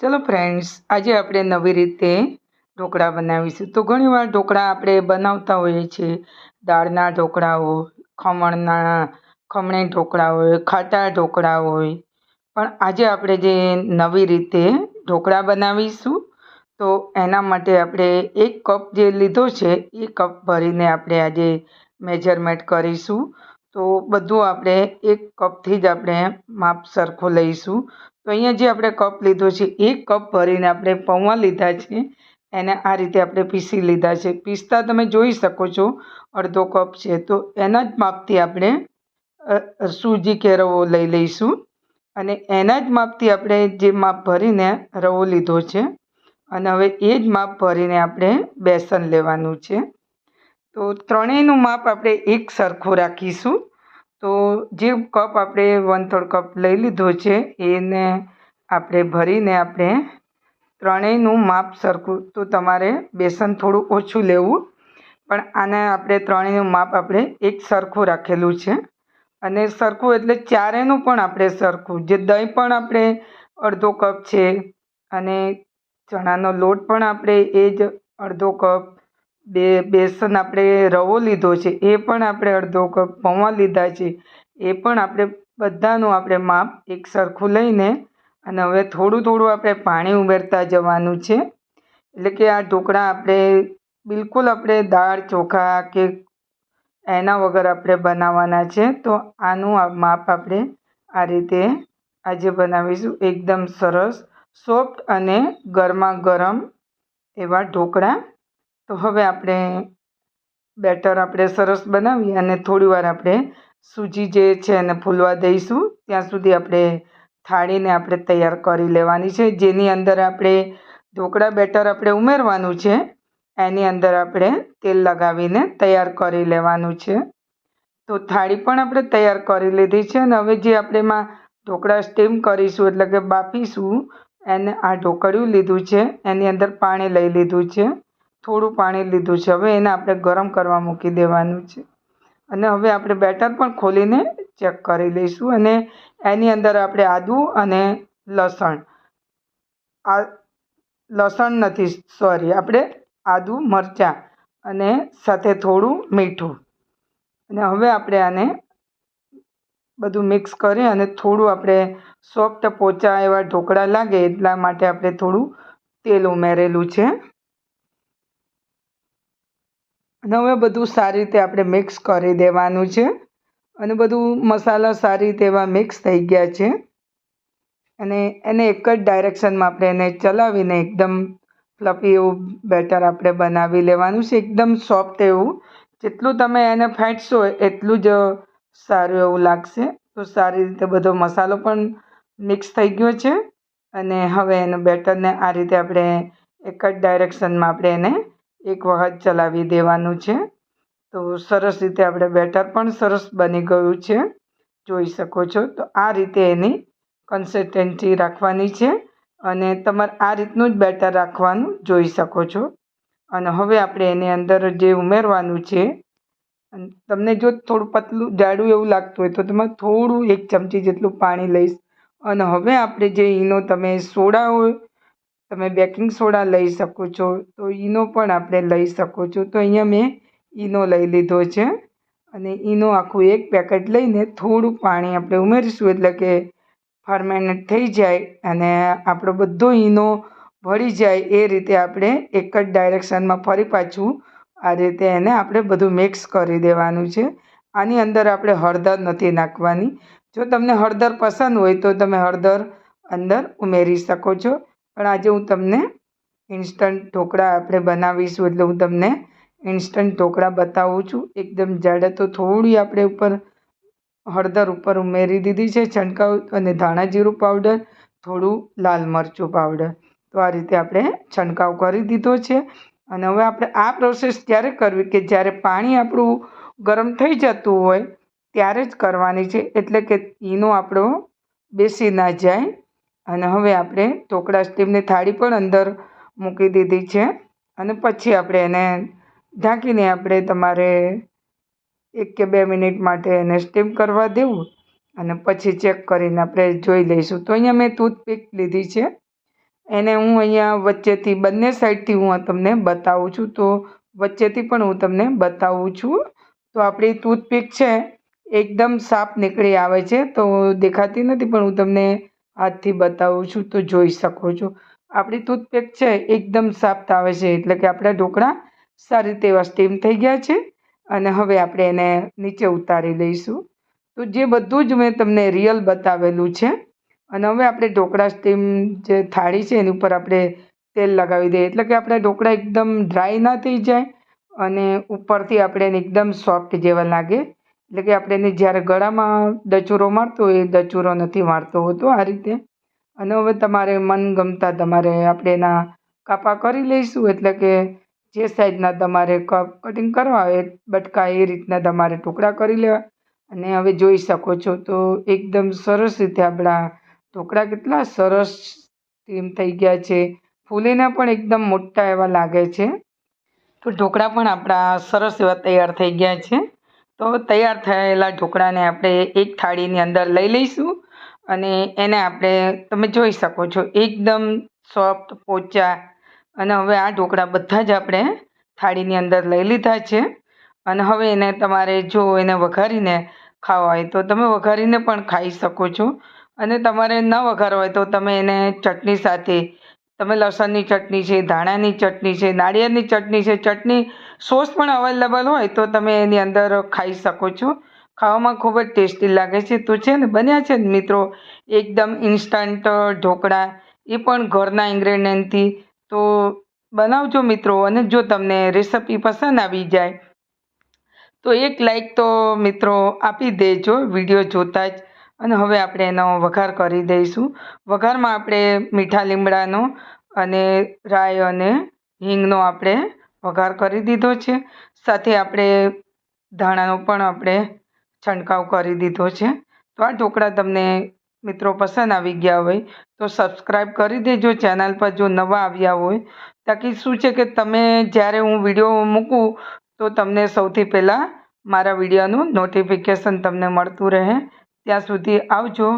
ચલો ફ્રેન્ડ્સ આજે આપણે નવી રીતે ઢોકળા બનાવીશું. તો ઘણીવાર ઢોકળા આપણે બનાવતા હોઈએ છીએ. દાળના ઢોકળા હોય, ખમણના, ખમણી ઢોકળા હોય, ખાટા ઢોકળા હોય. પણ આજે આપણે જે નવી રીતે ઢોકળા બનાવીશું, તો એના માટે આપણે એક કપ જે લીધો છે, એ કપ ભરીને આપણે આજે મેજરમેન્ટ કરીશું. તો બધું આપણે એક કપથી જ આપણે માપ સરખું લઈશું. તો અહીંયા જે આપણે કપ લીધો છે એક કપ ભરીને આપણે પૌવા લીધા છે. એને આ રીતે આપણે પીસી લીધા છે. પીસતા તમે જોઈ શકો છો, અડધો કપ છે. તો એના જ માપથી આપણે સૂજી કે રવો લઈ લઈશું. અને એના જ માપથી આપણે જે માપ ભરીને રવો લીધો છે, અને હવે એ જ માપ ભરીને આપણે બેસન લેવાનું છે. તો ત્રણેયનું માપ આપણે એક સરખું રાખીશું. તો જે કપ આપણે વન થર્ડ કપ લઈ લીધો છે, એને આપણે ભરીને આપણે ત્રણેયનું માપ સરખું, તો તમારે બેસન થોડું ઓછું લેવું. પણ આને આપણે ત્રણેયનું માપ આપણે એક સરખું રાખેલું છે. અને સરખું એટલે ચારેનું પણ આપણે સરખું. જે દહીં પણ આપણે અડધો કપ છે, અને ચણાનો લોટ પણ આપણે એ જ અડધો કપ બે બેસન આપણે રવો લીધો છે, એ પણ આપણે અડધો કપ પૌવા લીધા છે. એ પણ આપણે બધાનું આપણે માપ એક સરખું લઈને અને હવે થોડું થોડું આપણે પાણી ઉમેરતા જવાનું છે. એટલે કે આ ઢોકળા આપણે બિલકુલ આપણે દાળ, ચોખા કે એના વગર આપણે બનાવવાના છે, તો આનું માપ આપણે આ રીતે આજે બનાવીશું. એકદમ સરસ, સોફ્ટ અને ગરમા ગરમ એવા ઢોકળા. તો હવે આપણે બેટર આપણે સરસ બનાવી અને થોડી વાર આપણે સૂજી જે છે એને ફૂલવા દઈશું. ત્યાં સુધી આપણે થાળીને આપણે તૈયાર કરી લેવાની છે. જેની અંદર આપણે ઢોકળા બેટર આપણે ઉમેરવાનું છે. એની અંદર આપણે તેલ લગાવીને તૈયાર કરી લેવાનું છે. તો થાળી પણ આપણે તૈયાર કરી લીધી છે અને હવે જે આપણે એમાં ઢોકળા સ્ટીમ કરીશું એટલે કે બાફીશું, એને આ ઢોકળ્યું લીધું છે. એની અંદર પાણી લઈ લીધું છે. થોડું પાણી લીધું છે. હવે એને આપણે ગરમ કરવા મૂકી દેવાનું છે. અને હવે આપણે બેટર પણ ખોલીને ચેક કરી લઈશું. અને એની અંદર આપણે આદું અને લસણ. આ લસણ નથી, સોરી, આપણે આદું, મરચાં અને સાથે થોડું મીઠું. અને હવે આપણે આને બધું મિક્સ કરી અને થોડું આપણે સોફ્ટ પોચા એવા ઢોકળા લાગે એટલા માટે આપણે થોડું તેલ ઉમેરેલું છે. અને હવે બધું સારી રીતે આપણે મિક્સ કરી દેવાનું છે. અને બધું મસાલા સારી રીતે એવા મિક્સ થઈ ગયા છે. અને એને એક જ ડાયરેક્શનમાં આપણે એને ચલાવીને એકદમ ફ્લફી એવું બેટર આપણે બનાવી લેવાનું છે. એકદમ સોફ્ટ એવું. જેટલું તમે એને ફેંટશો એટલું જ સારું એવું લાગશે. તો સારી રીતે બધો મસાલો પણ મિક્સ થઈ ગયો છે. અને હવે એનું બેટરને આ રીતે આપણે એક જ ડાયરેક્શનમાં આપણે એને એક વખત ચલાવી દેવાનું છે. તો સરસ રીતે આપણે બેટર પણ સરસ બની ગયું છે. જોઈ શકો છો. તો આ રીતે એની કન્સિસ્ટન્સી રાખવાની છે અને તમારે આ રીતનું જ બેટર રાખવાનું જોઈ શકો છો. અને હવે આપણે એની અંદર જે ઉમેરવાનું છે તમને જો થોડું પતલું, જાડું એવું લાગતું હોય તો તમે થોડું એક ચમચી જેટલું પાણી લઈશ. અને હવે આપણે જે ઈનો તમે સોડા તમે બેકિંગ સોડા લઈ શકો છો, તો ઈનો પણ આપણે લઈ શકો છો. તો અહીંયા મેં ઈનો લઈ લીધો છે અને ઈનો આખું એક પેકેટ લઈને થોડું પાણી આપણે ઉમેરીશું એટલે કે ફર્મેન્ટ થઈ જાય અને આપણો બધો ઈનો ભળી જાય એ રીતે આપણે એક જ ડાયરેક્શનમાં ફરી પાછું આ રીતે એને આપણે બધું મિક્સ કરી દેવાનું છે. આની અંદર આપણે હળદર નથી નાખવાની. જો તમને હળદર પસંદ હોય તો તમે હળદર અંદર ઉમેરી શકો છો. પણ આજે હું તમને ઇન્સ્ટન્ટ ઢોકળા આપણે બનાવીશું એટલે હું તમને ઇન્સ્ટન્ટ ઢોકળા બતાવું છું. એકદમ જાડે તો થોડી આપણે ઉપર હળદર ઉપર ઉમેરી દીધી છે, છંટકાવ અને ધાણા જીરું પાવડર થોડું લાલ મરચું પાવડર તો આ રીતે આપણે છંટકાવ કરી દીધો છે. અને હવે આપણે આ પ્રોસેસ ક્યારે કરવી કે જ્યારે પાણી આપણું ગરમ થઈ જતું હોય ત્યારે જ કરવાની છે. એટલે કે ઈનો આપણો બેસી ના જાય. અને હવે આપણે ઢોકળા સ્ટીમની થાળી પણ અંદર મૂકી દીધી છે. અને પછી આપણે એને ઢાંકીને આપણે તમારે એક કે બે મિનિટ માટે એને સ્ટીમ કરવા દેવું. અને પછી ચેક કરીને આપણે જોઈ લઈશું. તો અહીંયા મેં ટૂથપીક લીધી છે. એને હું અહીંયા વચ્ચેથી બંને સાઈડથી હું તમને બતાવું છું. તો વચ્ચેથી પણ હું તમને બતાવું છું. તો આપણી ટૂથપીક છે, એકદમ સાફ નીકળી આવે છે. તો દેખાતી નથી, પણ હું તમને હાથથી બતાવું છું, તો જોઈ શકો છો. આપણી ટૂથપેક છે, એકદમ સાફ આવે છે, એટલે કે આપણા ઢોકળા સારી રીતે એવા સ્ટીમ થઈ ગયા છે. અને હવે આપણે એને નીચે ઉતારી લઈશું. તો જે બધું જ મેં તમને રિયલ બતાવેલું છે, અને હવે આપણે ઢોકળા સ્ટીમ જે થાળી છે, એની ઉપર આપણે તેલ લગાવી દઈએ. એટલે કે આપણા ઢોકળા એકદમ ડ્રાય ના થઈ જાય, અને ઉપરથી આપણે એને એકદમ સોફ્ટ જેવા લાગે. એટલે કે આપણે એને જ્યારે ગળામાં દચુરો મારતો હોય, એ દચુરો નથી મારતો હોતો આ રીતે. અને હવે તમારે મનગમતા તમારે આપણે એના કાપા કરી લઈશું, એટલે કે જે સાઈઝના તમારે કપ કટિંગ કરવા હોય બટકા એ રીતના તમારે ટુકડા કરી લેવા. અને હવે જોઈ શકો છો તો એકદમ સરસ રીતે આપણા ઢોકળા કેટલા સરસ સ્ટીમ થઈ ગયા છે. ફૂલીને પણ એકદમ મોટા એવા લાગે છે. તો ઢોકળા પણ આપણા સરસ એવા તૈયાર થઈ ગયા છે. તો તૈયાર થયેલા ઢોકળાને આપણે એક થાળીની અંદર લઈ લઈશું અને એને આપણે તમે જોઈ શકો છો, એકદમ સોફ્ટ પોચા. અને હવે આ ઢોકળા બધા જ આપણે થાળીની અંદર લઈ લીધા છે. અને હવે એને તમારે જો એને વઘારીને ખાવા હોય તો તમે વઘારીને પણ ખાઈ શકો છો. અને તમારે ન વઘારવા હોય તો તમે એને ચટણી સાથે તમે લસણની ચટણી છે, ધાણાની ચટણી છે, નાળિયેરની ચટણી છે, ચટણી સોસ પણ અવેલેબલ હોય તો તમે એની અંદર ખાઈ શકો છો. ખાવામાં ખૂબ જ ટેસ્ટી લાગે છે. તો છે ને, બન્યા છે ને મિત્રો, એકદમ ઇન્સ્ટન્ટ ઢોકળા, એ પણ ઘરના ઇન્ગ્રેડિયન્ટથી. તો બનાવજો મિત્રો, અને જો તમને રેસિપી પસંદ આવી જાય, તો એક લાઈક તો મિત્રો આપી દેજો, વીડિયો જોતા જ. અને હવે આપણે એનો વઘાર કરી દઈશું. વઘારમાં આપણે મીઠા લીમડાનો અને રાઈ અને હિંગનો આપણે વઘાર કરી દીધો છે. સાથે આપણે ધાણાનો પણ આપણે છંટકાવ કરી દીધો છે. તો આ ઢોકળા તમને મિત્રો પસંદ આવી ગયા હોય તો સબસ્ક્રાઈબ કરી દેજો ચેનલ પર જો નવા આવ્યા હોય. તાકી શું છે કે તમે જ્યારે હું વીડિયો મૂકું તો તમને સૌથી પહેલાં મારા વિડીયોનું નોટિફિકેશન તમને મળતું રહે. ત્યાં સુધી આવજો.